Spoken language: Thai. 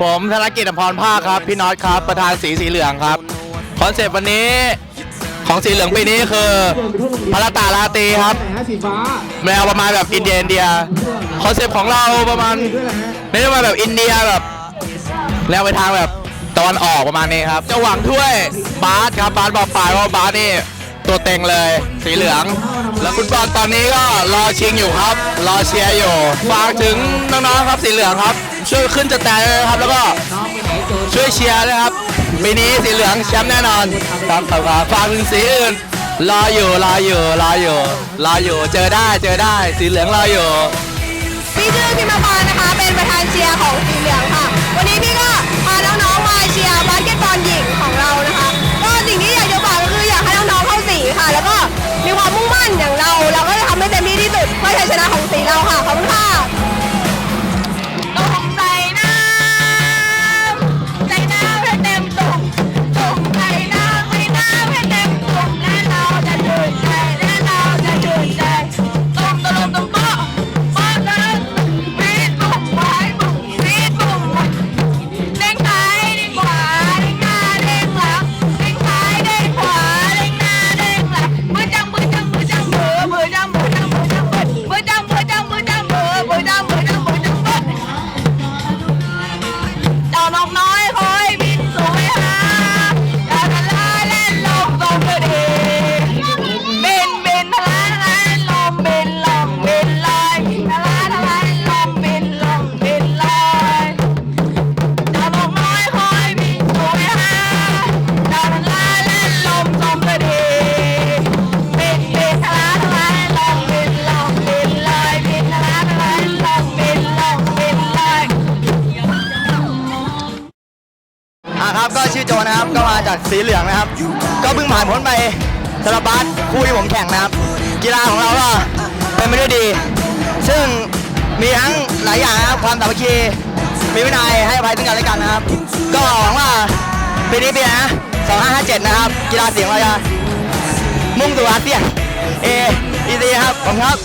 ผมธนกิจอภรภาคครับ พี่น็อตครับ ประธานสีสีเหลืองครับ คอนเซปต์วันนี้ของสีเหลืองปีนี้คือพระตาลาตีครับแนวประมาณแบบอินเดียอินเดียคอนเซปต์ของเราประมาณไม่ได้มาแบบอินเดียแบบแนวไปทางแบบตะวันออกประมาณนี้ครับ จะหวังถ้วยบาสครับบาสบอกปลายว่าบาสนี่ตัวเต็งเลยสีเหลือง แล้วคุณบอลตอนนี้ก็รอชิงอยู่ครับ รอเชียร์อยู่ฝากถึงน้องๆครับสีเหลืองครับ ช่วยขึ้นจะแตนเลยนะครับ แล้วก็ช่วยเชียร์ด้ครับปีนี้สีเหลืองแชมป์แน่นอนครับครับครับฝากถึงสีอื่นรออยู่รออยู่รออยู่รออยู่เจอได้เจอได้สีเหลืองรออยู่พี่ชื่อพิมพานะคะเป็นประธาน อะครับก็ชื่อโจนะครับก็มาจากสีเหลืองนะครับ ก็เพิ่งผ่านพ้นไปสำหรับบาสคู่ที่ผมแข่งนะครับ กีฬาของเราก็เป็นไปด้วยดี ซึ่งมีทั้งหลายอย่างนะครับความสามัคคีมีวินัยให้อภัยซึ่งกันและกันนะครับ ก็หวังว่าปีนี้ปีนะ2557 นะครับ กีฬาเสียงเราจะมุ่งสู่อาเซียนเออีซีครับผมครับ